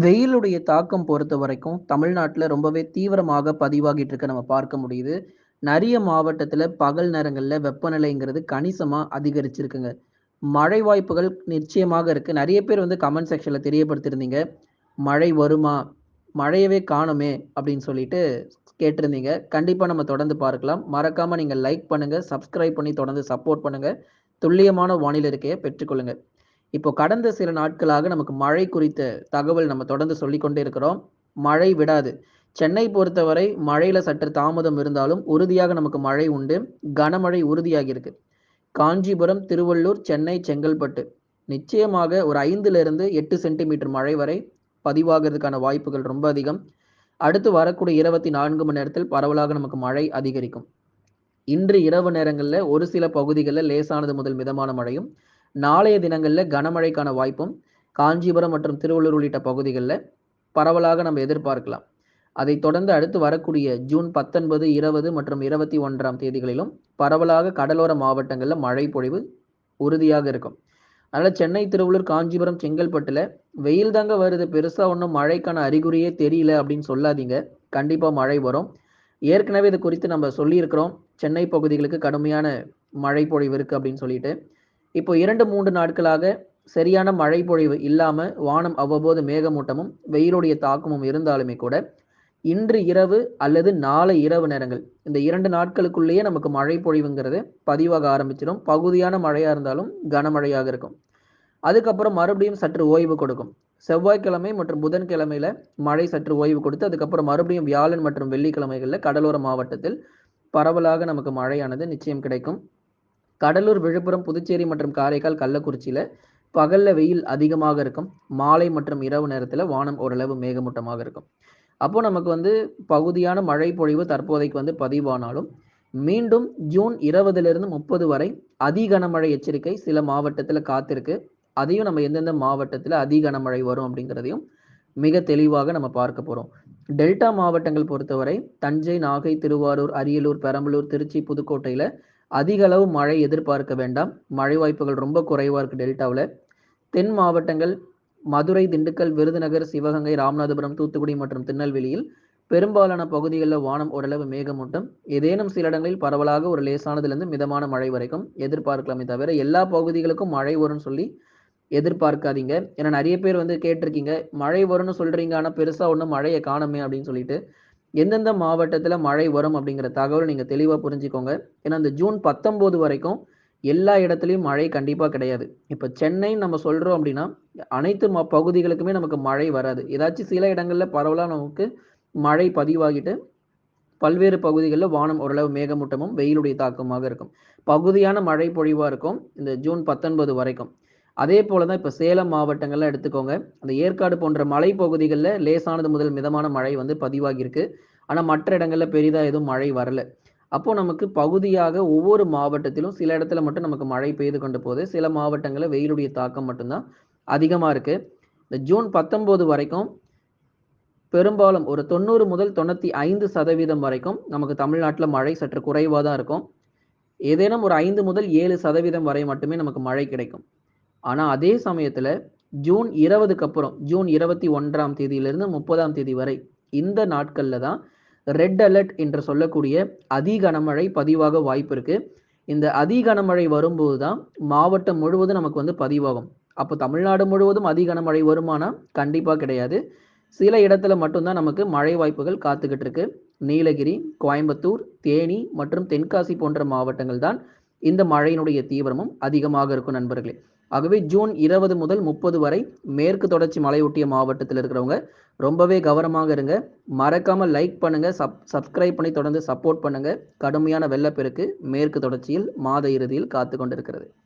வெயிலுடைய தாக்கம் பொறுத்த வரைக்கும் தமிழ்நாட்டில் ரொம்பவே தீவிரமாக பதிவாகிட்டு இருக்க நம்ம பார்க்க முடியுது. நிறைய மாவட்டத்தில் பகல் நேரங்களில் வெப்பநிலைங்கிறது கணிசமாக அதிகரிச்சிருக்குங்க. மழை வாய்ப்புகள் நிச்சயமாக இருக்குது நிறைய பேர் வந்து கமெண்ட் செக்ஷனில் தெரியப்படுத்தியிருந்தீங்க. "மழை வருமா? மழையவே காணோமே!" அப்படின்னு சொல்லிட்டு கேட்டிருந்தீங்க. கண்டிப்பாக நம்ம தொடர்ந்து பார்க்கலாம். மறக்காமல் நீங்கள் லைக் பண்ணுங்கள் சப்ஸ்கிரைப் பண்ணி தொடர்ந்து சப்போர்ட் பண்ணுங்கள் துல்லியமான வானிலை இருக்கையை பெற்றுக்கொள்ளுங்கள் இப்போ கடந்த சில நாட்களாக நமக்கு மழை குறித்த தகவல் நம்ம தொடர்ந்து சொல்லிக்கொண்டே இருக்கிறோம். மழை விடாது. சென்னை பொறுத்தவரை மழையில சற்று தாமதம் இருந்தாலும் உறுதியாக நமக்கு மழை உண்டு. கனமழை உறுதியாகி இருக்கு. காஞ்சிபுரம், திருவள்ளூர், சென்னை, செங்கல்பட்டு நிச்சயமாக ஒரு 5லிருந்து 8 சென்டிமீட்டர் மழை வரை பதிவாகிறதுக்கான வாய்ப்புகள் ரொம்ப அதிகம். அடுத்து வரக்கூடிய 24 மணி நேரத்தில் பரவலாக நமக்கு மழை அதிகரிக்கும். இன்று இரவு நேரங்களில் ஒரு சில பகுதிகளில் லேசானது முதல் மிதமான மழையும், நாளைய தினங்களில் கனமழைக்கான வாய்ப்பும் காஞ்சிபுரம் மற்றும் திருவள்ளூர் உள்ளிட்ட பகுதிகளில் பரவலாக நம்ம எதிர்பார்க்கலாம். அதைத் தொடர்ந்து அடுத்து வரக்கூடிய ஜூன் 19, 20 மற்றும் 21ஆம் தேதிகளிலும் பரவலாக கடலோர மாவட்டங்களில் மழை பொழிவு உறுதியாக இருக்கும். அதனால் சென்னை, திருவள்ளூர், காஞ்சிபுரம், செங்கல்பட்டில் வெயில் தாங்க வருது. பெருசாக ஒன்றும் மழைக்கான அறிகுறியே தெரியல அப்படின்னு சொல்லாதீங்க. கண்டிப்பாக மழை வரும். ஏற்கனவே இது குறித்து நம்ம சொல்லியிருக்கிறோம். சென்னை பகுதிகளுக்கு கடுமையான மழை பொழிவு இருக்குது அப்படின்னு சொல்லிட்டு. இப்போ 2, 3 நாட்களாக சரியான மழை பொழிவு இல்லாமல் வானம் அவ்வப்போது மேகமூட்டமும், வெயிலுடைய தாக்கமும் இருந்தாலுமே கூட, இன்று இரவு அல்லது நாளை இரவு நேரங்கள் இந்த இரண்டு நாட்களுக்குள்ளேயே நமக்கு மழை பொழிவுங்கிறது பதிவாக ஆரம்பிச்சிடும். பகுதியான மழையாக இருந்தாலும் கனமழையாக இருக்கும். அதுக்கப்புறம் மறுபடியும் சற்று ஓய்வு கொடுக்கும். செவ்வாய்க்கிழமை மற்றும் புதன்கிழமையில மழை சற்று ஓய்வு கொடுத்து, அதுக்கப்புறம் மறுபடியும் வியாழன் மற்றும் வெள்ளிக்கிழமைகளில் கடலோர மாவட்டத்தில் பரவலாக நமக்கு மழையானது நிச்சயம் கிடைக்கும். கடலூர், விழுப்புரம், புதுச்சேரி மற்றும் காரைக்கால், கள்ளக்குறிச்சியில் பகல்ல வெயில் அதிகமாக இருக்கும். மாலை மற்றும் இரவு நேரத்தில் வானம் ஓரளவு மேகமூட்டமாக இருக்கும். அப்போ நமக்கு வந்து பகுதியான மழை பொழிவு தற்போதைக்கு வந்து பதிவானாலும், மீண்டும் ஜூன் 20லிருந்து 30 வரை அதி கனமழை எச்சரிக்கை சில மாவட்டத்தில் காத்திருக்கு. அதையும் நம்ம எந்தெந்த மாவட்டத்தில் அதி கனமழை வரும் அப்படிங்கிறதையும் மிக தெளிவாக நம்ம பார்க்க போகிறோம் டெல்டா மாவட்டங்கள் பொறுத்தவரை தஞ்சை, நாகை, திருவாரூர், அரியலூர், பெரம்பலூர், திருச்சி, புதுக்கோட்டையில் அதிக அளவு மழை எதிர்பார்க்க வேண்டாம். மழை வாய்ப்புகள் ரொம்ப குறைவாக இருக்கு டெல்டாவில் தென் மாவட்டங்கள் மதுரை, திண்டுக்கல், விருதுநகர், சிவகங்கை, ராமநாதபுரம், தூத்துக்குடி மற்றும் திருநெல்வேலியில் பெரும்பாலான பகுதிகளில் வானம் ஓரளவு மேகமூட்டம். ஏதேனும் சில இடங்களில் பரவலாக ஒரு லேசானதுலேருந்து மிதமான மழை வரைக்கும் எதிர்பார்க்கலாமே தவிர, எல்லா பகுதிகளுக்கும் மழை வரும்னு சொல்லி எதிர்பார்க்காதீங்க. ஏன்னா நிறைய பேர் வந்து கேட்டிருக்கீங்க. மழை வரும்னு சொல்றீங்க. ஆனால் பெருசாக ஒன்றும் மழையை காணோமே அப்படின்னு சொல்லிட்டு. எந்தெந்த மாவட்டத்தில் மழை வரும் அப்படிங்கிற தகவலை நீங்கள் தெளிவாக புரிஞ்சுக்கோங்க. ஏன்னா இந்த ஜூன் 19 வரைக்கும் எல்லா இடத்துலையும் மழை கண்டிப்பாக கிடையாது. இப்போ சென்னைன்னு நம்ம சொல்கிறோம் அப்படின்னா, அனைத்து ம பகுதிகளுக்குமே நமக்கு மழை வராது. ஏதாச்சும் சில இடங்களில் பரவலாக நமக்கு மழை பதிவாகிட்டு, பல்வேறு பகுதிகளில் வானம் ஓரளவு மேகமூட்டமும், வெயிலுடைய தாக்கமாக இருக்கும். பகுதியான மழை பொழிவாக இருக்கும். இந்த ஜூன் 19 வரைக்கும். அதே போல தான் இப்போ சேலம் மாவட்டங்கள்லாம் எடுத்துக்கோங்க. அந்த ஏற்காடு போன்ற மலைப்பகுதிகள்ல லேசானது முதல் மிதமான மழை வந்து பதிவாகியிருக்கு. ஆனால் மற்ற இடங்களில் பெரிதாக எதுவும் மழை வரல. அப்போ நமக்கு பகுதியாக ஒவ்வொரு மாவட்டத்திலும் சில இடத்துல மட்டும் நமக்கு மழை பெய்து கொண்டு போகுது. சில மாவட்டங்களில் வெயிலுடைய தாக்கம் மட்டும்தான் அதிகமாக இருக்குது இந்த ஜூன் 19 வரைக்கும் பெரும்பாலும் ஒரு 90 முதல் 95% வரைக்கும் நமக்கு தமிழ்நாட்டில் மழை சற்று குறைவாக தான் இருக்கும். ஏதேனும் ஒரு ஐந்து முதல் ஏழு சதவீதம் வரை மட்டுமே நமக்கு மழை கிடைக்கும். ஆனால் அதே சமயத்தில் ஜூன் 20க்கு அப்புறம் ஜூன் 21ஆம் தேதியிலிருந்து 30ஆம் தேதி வரை இந்த நாட்களில் தான் ரெட் அலர்ட் என்று சொல்லக்கூடிய அதி கனமழை பதிவாக வாய்ப்பு இருக்கு. இந்த அதி கனமழை வரும்போது தான் மாவட்டம் முழுவதும் நமக்கு வந்து பதிவாகும். அப்போ தமிழ்நாடு முழுவதும் அதி கனமழை வருமானா? கண்டிப்பாக கிடையாது. சில இடத்துல மட்டும்தான் நமக்கு மழை வாய்ப்புகள் காத்துக்கிட்டு இருக்கு. நீலகிரி, கோயம்புத்தூர், தேனி மற்றும் தென்காசி போன்ற மாவட்டங்கள் தான் இந்த மழையினுடைய தீவிரமும் அதிகமாக இருக்கும் நண்பர்களே. ஆகவே ஜூன் 20 முதல் 30 வரை மேற்கு தொடர்ச்சி மலையொட்டிய மாவட்டத்தில் இருக்கிறவங்க ரொம்பவே கவனமாக இருங்க. மறக்காமல் லைக் பண்ணுங்க, சப் சப்ஸ்கிரைப் பண்ணி தொடர்ந்து சப்போர்ட் பண்ணுங்க. கடுமையான வெள்ளப்பெருக்கு மேற்கு தொடர்ச்சியில் மாத இறுதியில் காத்து கொண்டிருக்கிறது.